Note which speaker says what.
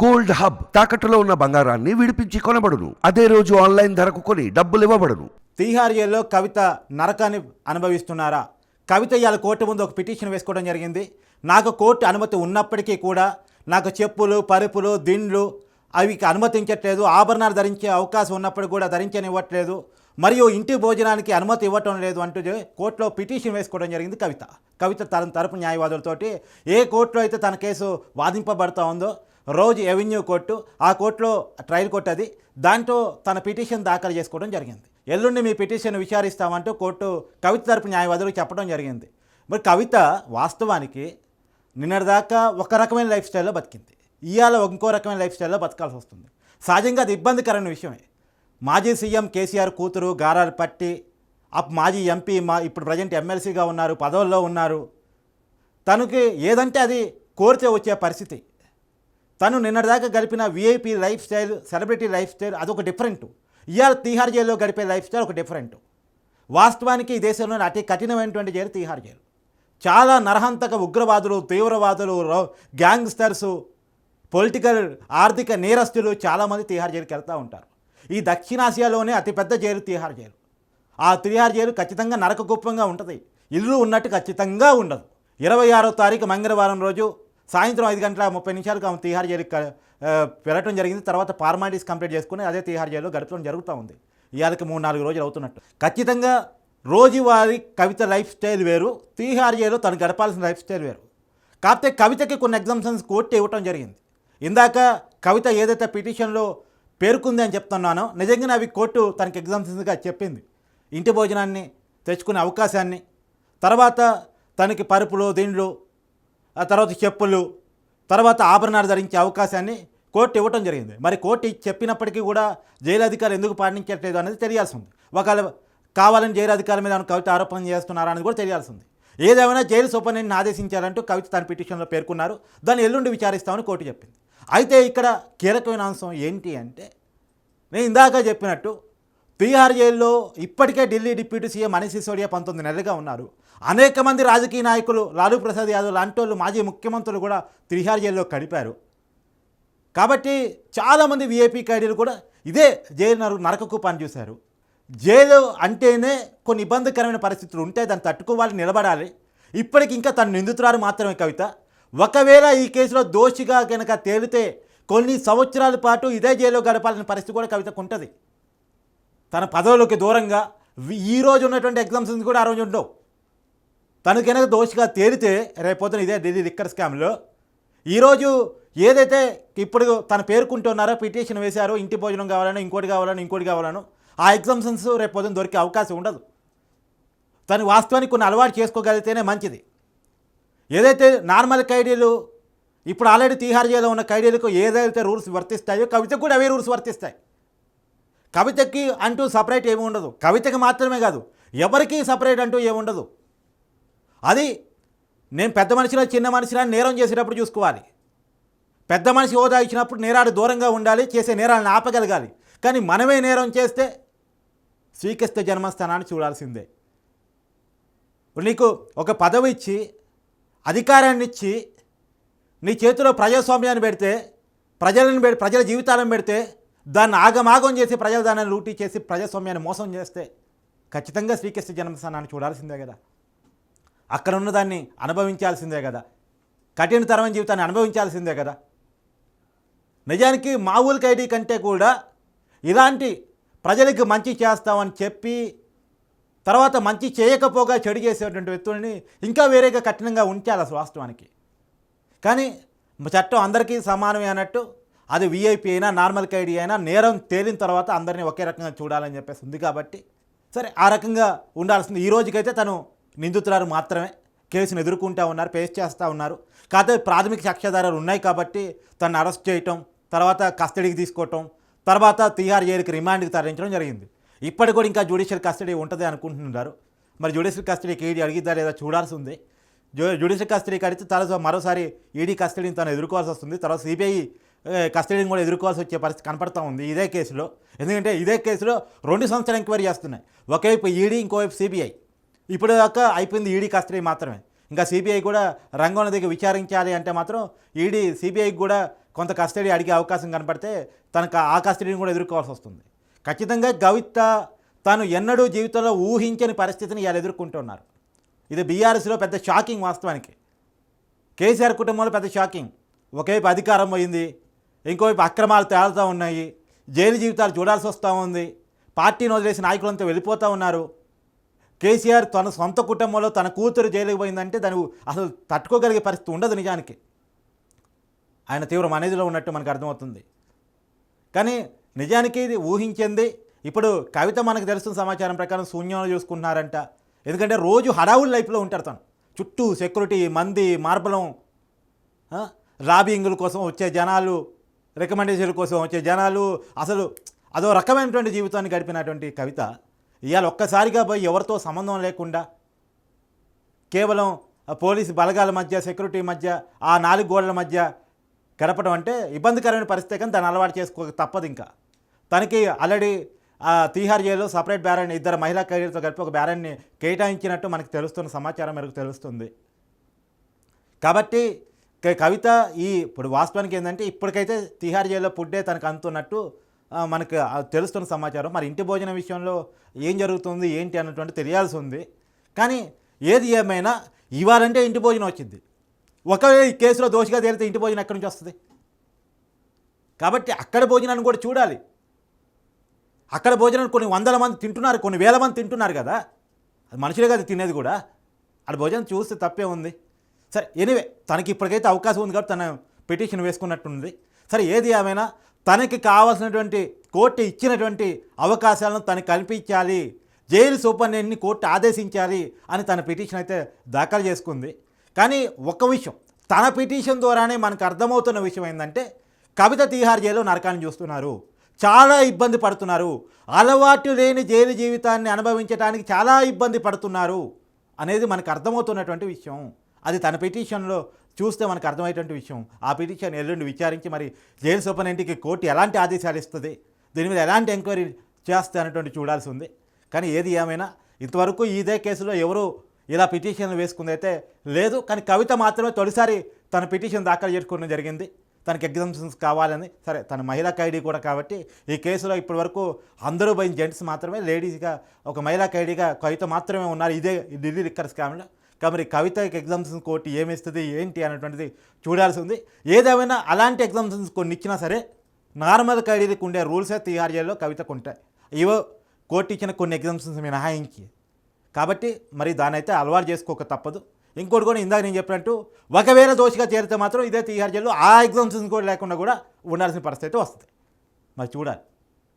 Speaker 1: Gold hub తాకట్టులో ఉన్న బంగారాన్ని విడిపించి కొనబడును. అదే రోజు ఆన్లైన్ ధరకు కొని డబ్బులు ఇవ్వబడును.
Speaker 2: తీహార్ జైల్లో కవిత నరకాన్ని అనుభవిస్తున్నారా? కవిత ఇవాళ కోర్టు ముందు ఒక పిటిషన్ వేసుకోవడం జరిగింది. నాకు కోర్టు అనుమతి ఉన్నప్పటికీ కూడా నాకు చెప్పులు పరుపులు దిండ్లు అవి అనుమతించట్లేదు. ఆభరణాలు ధరించే అవకాశం ఉన్నప్పుడు కూడా ధరించనివ్వట్లేదు. మరియు ఇంటి భోజనానికి అనుమతి ఇవ్వటం లేదు అంటూ కోర్టులో పిటిషన్ వేసుకోవడం జరిగింది కవిత. కవిత తన తరపు న్యాయవాదులతోటి ఏ కోర్టులో అయితే తన కేసు వాదింపబడతా ఉందో రోజు ఎవెన్యూ కోర్టు ఆ కోర్టులో ట్రయల్ కోర్టు అది. దాంట్లో తన పిటిషన్ దాఖలు చేసుకోవడం జరిగింది. ఎల్లుండి మీ పిటిషన్ విచారిస్తామంటూ కోర్టు కవిత తరపు న్యాయవాదులకు చెప్పడం జరిగింది. మరి కవిత వాస్తవానికి నిన్నటిదాకా ఒక రకమైన లైఫ్ స్టైల్లో బతికింది. ఇవాళ ఇంకో రకమైన లైఫ్ స్టైల్లో బతకాల్సి వస్తుంది. సహజంగా అది ఇబ్బందికరమైన విషయమే. మాజీ సీఎం కేసీఆర్ కూతురు గారాలు పట్టి అప్ మాజీ ఎంపీ మా ఇప్పుడు ప్రజెంట్ ఎమ్మెల్సీగా ఉన్నారు పదవుల్లో ఉన్నారు. తనకి ఏదంటే అది కోరితే వచ్చే పరిస్థితి. తను నిన్నటిదాకా గడిపిన VIP life style celebrity life style అదొక డిఫరెంట్. ఇవాళ తీహార్ జైల్లో గడిపే లైఫ్ స్టైల్ ఒక డిఫరెంట్. వాస్తవానికి ఈ దేశంలోని అతి కఠినమైనటువంటి జైలు తీహార్ జైలు. చాలా నరహంతక ఉగ్రవాదులు తీవ్రవాదులు రౌ- గ్యాంగ్స్టర్సు పొలిటికల్ ఆర్థిక నేరస్తులు చాలామంది తీహార్ జైలుకి వెళ్తూ ఉంటారు. ఈ దక్షిణాసియాలోనే అతిపెద్ద జైలు తీహార్ జైలు. ఆ తిహార్ జైలు ఖచ్చితంగా నరకగుప్పంగా ఉంటుంది. ఇల్లు ఉన్నట్టు ఖచ్చితంగా ఉండదు. ఇరవై ఆరో తారీఖు మంగళవారం రోజు సాయంత్రం ఐదు గంటల ముప్పై నిమిషాలకు ఆమె తీహార్ జైలుకి పెరగటం వెళ్ళటం జరిగింది. తర్వాత ఫార్మాలిటీస్ కంప్లీట్ చేసుకుని అదే తీహార్ జైల్లో గడపడం జరుగుతూ ఉంది. ఇవాళకి మూడు నాలుగు రోజులు అవుతున్నట్టు. ఖచ్చితంగా రోజువారీ కవిత లైఫ్ స్టైల్ వేరు తీహార్ జైల్లో తను గడపాల్సిన లైఫ్ స్టైల్ వేరు. కాకపోతే కవితకి కొన్ని ఎగ్జామ్షన్స్ కోర్టు ఇవ్వటం జరిగింది. ఇందాక కవిత ఏదైతే పిటిషన్లో పేర్కొంది అని చెప్తున్నానో నిజంగానే అవి కోర్టు తనకి ఎగ్జామ్షన్స్గా చెప్పింది. ఇంటి భోజనాన్ని తెచ్చుకునే అవకాశాన్ని తర్వాత తనకి పరుపులు దీనిలో ఆ తర్వాత చెప్పులు తర్వాత ఆభరణాలు ధరించే అవకాశాన్ని కోర్టు ఇవ్వటం జరిగింది. మరి కోర్టు చెప్పినప్పటికీ కూడా జైలు అధికారులు ఎందుకు పాటించట్లేదు అనేది తెలియాల్సి ఉంది. ఒకవేళ కావాలని జైలు అధికారుల మీద కవిత ఆరోపణ చేస్తున్నారా అనేది కూడా తెలియాల్సి ఉంది. ఏదేమైనా జైలు సూపరింటెండెంట్ని ఆదేశించారంటూ కవిత తన పిటిషన్లో పేర్కొన్నారు. దాన్ని ఎల్లుండి విచారిస్తామని కోర్టు చెప్పింది. అయితే ఇక్కడ కీలకమైన అంశం ఏంటి అంటే నేను ఇందాక చెప్పినట్టు తీహార్ జైల్లో ఇప్పటికే ఢిల్లీ డిప్యూటీ సీఎం మనీష్ సిసోడియా పంతొమ్మిది నెలలుగా ఉన్నారు. అనేక మంది రాజకీయ నాయకులు లాలూ ప్రసాద్ యాదవ్ లాంటి వాళ్ళు మాజీ ముఖ్యమంత్రులు కూడా తిరిహార్ జైల్లో గడిపారు కాబట్టి చాలామంది విఐపీ ఖైదీలు కూడా ఇదే జైలు నర నరకకు పనిచేశారు. జైలు అంటేనే కొన్ని ఇబ్బందికరమైన పరిస్థితులు ఉంటాయి దాన్ని తట్టుకోవాలి నిలబడాలి. ఇప్పటికి ఇంకా తను నిందితురాలు మాత్రమే కవిత. ఒకవేళ ఈ కేసులో దోషిగా కనుక తేలితే కొన్ని సంవత్సరాల పాటు ఇదే జైల్లో గడపాలనే పరిస్థితి కూడా కవితకు ఉంటుంది. తన పదవులకు దూరంగా ఈ రోజు ఉన్నటువంటి ఎగ్జామ్స్ కూడా ఆ రోజు ఉండవు? తను కనుక దోషిగా తేలితే రేపొద్దున ఇదే ఢిల్లీ లిక్కర్ స్కామ్లో. ఈరోజు ఏదైతే ఇప్పుడు తను పేర్కొంటున్నారో పిటిషన్ వేశారో ఇంటి భోజనం కావాలని ఇంకోటి కావాలని ఇంకోటి కావాలను ఆ ఎగ్జామ్షన్స్ రేపొద్దున దొరికే అవకాశం ఉండదు. తను వాస్తవానికి కొన్ని అలవాటు చేసుకోగలిగితేనే మంచిది. ఏదైతే నార్మల్ ఖైడీలు ఇప్పుడు ఆల్రెడీ తీహార్ జైల్లో ఉన్న ఖైడీలకు ఏదైతే రూల్స్ వర్తిస్తాయో కవితకు కూడా అవే రూల్స్ వర్తిస్తాయి. కవితకి అంటూ సపరేట్ ఏమి ఉండదు. కవితకి మాత్రమే కాదు ఎవరికి సపరేట్ అంటూ ఏమి ఉండదు. అది నేను పెద్ద మనిషిలో చిన్న మనిషిలో నేరం చేసేటప్పుడు చూసుకోవాలి. పెద్ద మనిషి హోదా ఇచ్చినప్పుడు నేరాలు దూరంగా ఉండాలి చేసే నేరాలను ఆపగలగాలి. కానీ మనమే నేరం చేస్తే శ్రీకృష్ణ జన్మస్థానాన్ని చూడాల్సిందే. ఇప్పుడు నీకు ఒక పదవి ఇచ్చి అధికారాన్ని ఇచ్చి నీ చేతిలో ప్రజాస్వామ్యాన్ని పెడితే ప్రజలను పెడి ప్రజల జీవితాలను పెడితే దాన్ని ఆగమాగం చేసి ప్రజల దాన్ని లూటీ చేసి ప్రజాస్వామ్యాన్ని మోసం చేస్తే ఖచ్చితంగా శ్రీకృష్ణ జన్మస్థానాన్ని చూడాల్సిందే కదా. అక్కడ ఉన్నదాన్ని అనుభవించాల్సిందే కదా. కఠినతరమైన జీవితాన్ని అనుభవించాల్సిందే కదా. నిజానికి మామూలు ఖైదీ కంటే కూడా ఇలాంటి ప్రజలకు మంచి చేస్తామని చెప్పి తర్వాత మంచి చేయకపోగా చెడు చేసేటువంటి వ్యక్తుల్ని ఇంకా వేరేగా కఠినంగా ఉంచాలి అసలు వాస్తవానికి కానీ చట్టం అందరికీ సమానమే అన్నట్టు అది విఐపి అయినా నార్మల్ ఖైడీ అయినా నేరం తేలిన తర్వాత అందరినీ ఒకే రకంగా చూడాలని చెప్పేసి ఉంది కాబట్టి సరే ఆ రకంగా ఉండాల్సింది. ఈ రోజుకైతే తను నిందితురాలు మాత్రమే కేసును ఎదుర్కొంటూ ఉన్నారు ఫేస్ చేస్తూ ఉన్నారు. కాకపోతే ప్రాథమిక సాక్ష్యాధారాలు ఉన్నాయి కాబట్టి తను అరెస్ట్ చేయటం తర్వాత కస్టడీకి తీసుకోవటం తర్వాత తీహార్ జైలుకి రిమాండ్కి తరలించడం జరిగింది. ఇప్పటి కూడా ఇంకా జ్యుడిషియల్ కస్టడీ ఉంటుంది అనుకుంటున్నారు. మరి జ్యుడిషియల్ కస్టడీకి ఈడీ అడిగిద్దా లేదా చూడాల్సి ఉంది జ్యుడిషియల్ కస్టడీకి అడిగితే తర్వాత మరోసారి ఈడీ కస్టడీని తను ఎదుర్కోవాల్సి వస్తుంది. తర్వాత సిబిఐ కస్టడీని కూడా ఎదుర్కోవాల్సి వచ్చే పరిస్థితి కనపడతా ఉంది ఇదే కేసులో. ఎందుకంటే ఇదే కేసులో రెండు సంవత్సరాలు ఎంక్వైరీ చేస్తున్నాయి. ఒకవైపు ఈడీ ఇంకోవైపు సిబిఐ ఇప్పుడు దాకా అయిపోయింది ఈడీ కస్టడీ మాత్రమే. ఇంకా సిబిఐ కూడా రంగంలో దగ్గర విచారించాలి అంటే మాత్రం ఈడీ సిబిఐకి కూడా కొంత కస్టడీ అడిగే అవకాశం కనపడితే తనకు ఆ కస్టడీని కూడా ఎదుర్కోవాల్సి వస్తుంది. ఖచ్చితంగా గవిత తాను ఎన్నడూ జీవితంలో ఊహించని పరిస్థితిని ఇలా ఎదుర్కొంటున్నారు. ఇది బీఆర్ఎస్లో పెద్ద షాకింగ్ వాస్తవానికి. కేసీఆర్ కుటుంబంలో పెద్ద షాకింగ్. ఒకవైపు అధికారం పోయింది ఇంకోవైపు అక్రమాలు తేలుతూ ఉన్నాయి జైలు జీవితాలు చూడాల్సి వస్తూ ఉంది పార్టీని వదిలేసి నాయకులంతా వెళ్ళిపోతూ ఉన్నారు. కేసీఆర్ తన సొంత కుటుంబంలో తన కూతురు జైలుకి పోయిందంటే దాని అసలు తట్టుకోగలిగే పరిస్థితి ఉండదు నిజానికి. ఆయన తీవ్ర మనీదిలో ఉన్నట్టు మనకు అర్థమవుతుంది. కానీ నిజానికి ఇది ఊహించింది. ఇప్పుడు కవిత మనకు తెలుస్తున్న సమాచారం ప్రకారం శూన్యంలో చూసుకుంటున్నారంట. ఎందుకంటే రోజు హడావుల లైఫ్లో ఉంటారు తను. చుట్టూ సెక్యూరిటీ మంది మార్బలం ఆ, లాబింగుల కోసం వచ్చే జనాలు రికమెండేషన్ల కోసం వచ్చే జనాలు అసలు అదో రకమైనటువంటి జీవితాన్ని గడిపినటువంటి కవిత ఇవాళ ఒక్కసారిగా పోయి ఎవరితో సంబంధం లేకుండా కేవలం పోలీసు బలగాల మధ్య సెక్యూరిటీ మధ్య ఆ నాలుగు గోడల మధ్య గడపడం అంటే ఇబ్బందికరమైన పరిస్థితి కానీ దాన్ని అలవాటు చేసుకోక తప్పదు ఇంకా. తనకి ఆల్రెడీ ఆ తీహార్ జైల్లో సపరేట్ బ్యారెన్ ఇద్దరు మహిళా ఖైదీలతో కలిపి ఒక బ్యారెన్ని కేటాయించినట్టు మనకు తెలుస్తున్న సమాచారం మేరకు తెలుస్తుంది. కాబట్టి కవిత ఈ ఇప్పుడు వాస్తవానికి ఏంటంటే ఇప్పటికైతే తిహార్ జైల్లో పుడ్డే తనకు అందుతున్నట్టు మనకు తెలుస్తున్న సమాచారం. మరి ఇంటి భోజనం విషయంలో ఏం జరుగుతుంది ఏంటి అన్నటువంటి తెలియాల్సి ఉంది. కానీ ఏది ఏమైనా ఇవ్వాలంటే ఇంటి భోజనం వచ్చింది ఒకవేళ ఈ కేసులో దోషిగా తేలితే ఇంటి భోజనం ఎక్కడి నుంచి వస్తుంది? కాబట్టి అక్కడ భోజనాన్ని కూడా చూడాలి. అక్కడ భోజనం కొన్ని వందల మంది తింటున్నారు కొన్ని వేల మంది తింటున్నారు కదా. అది మనుషులే కదా తినేది కూడా. అక్కడ భోజనం చూస్తే తప్పే ఉంది. సరే ఎనివే తనకి ఇప్పటికైతే అవకాశం ఉంది కాబట్టి తన పిటిషన్ వేసుకున్నట్టుంది. సరే ఏది ఏమైనా తనకి కావాల్సినటువంటి కోర్టు ఇచ్చినటువంటి అవకాశాలను తనకు కల్పించాలి. జైలు సూపరింటెండెంట్ని కోర్టు ఆదేశించాలి అని తన పిటిషన్ అయితే దాఖలు చేసుకుంది. కానీ ఒక విషయం తన పిటిషన్ ద్వారానే మనకు అర్థమవుతున్న విషయం ఏంటంటే కవిత తీహార్ జైలు నరకాన్ని చూస్తున్నారు. చాలా ఇబ్బంది పడుతున్నారు. అలవాటు లేని జైలు జీవితాన్ని అనుభవించడానికి చాలా ఇబ్బంది పడుతున్నారు అనేది మనకు అర్థమవుతున్నటువంటి విషయం. అది తన పిటిషన్లో చూస్తే మనకు అర్థమయ్యేటువంటి విషయం ఆ పిటిషన్ ఎల్లుండి విచారించి మరి జైలు సూపరింటెండెంట్కి కోర్టు ఎలాంటి ఆదేశాలు ఇస్తుంది? దీని మీద ఎలాంటి ఎంక్వైరీ చేస్తే అనేటువంటి చూడాల్సి ఉంది. కానీ ఏది ఏమైనా ఇంతవరకు ఇదే కేసులో ఎవరు ఇలా పిటిషన్లు వేసుకుందైతే లేదు కానీ కవిత మాత్రమే తొలిసారి తన పిటిషన్ దాఖలు చేసుకోవడం జరిగింది. తనకి ఎగ్జామ్షన్స్ కావాలని. సరే తన మహిళా ఖైడీ కూడా కాబట్టి ఈ కేసులో ఇప్పటి వరకు అందరూ పోయిన జెంట్స్ మాత్రమే లేడీస్గా ఒక మహిళా ఖైడీగా కవిత మాత్రమే ఉన్నారు. ఇదే ఢిల్లీ లిక్కర్ స్కామ్లో. కాబట్టి కవితకి ఎగ్జామ్స్ కోర్టు ఏమిస్తుంది ఏంటి అనేటువంటిది చూడాల్సి ఉంది ఏదేమైనా అలాంటి ఎగ్జామ్షన్స్ కొన్ని ఇచ్చినా సరే నార్మల్ ఖైదీకి ఉండే రూల్సే తీఆర్ కవితకు ఉంటాయి ఇవో కోర్టు ఇచ్చిన కొన్ని ఎగ్జామ్స్ మినహాయించి. కాబట్టి మరి దానైతే అయితే అలవాటు చేసుకోక తప్పదు. ఇంకోటి కూడా ఇందాక నేను చెప్పినట్టు ఒకవేళ దోషిగా చేరితే మాత్రం ఇదే తీహార్ జైల్లో ఆ ఎగ్జామ్స్ కూడా లేకుండా కూడా ఉండాల్సిన పరిస్థితి వస్తుంది. మరి చూడాలి.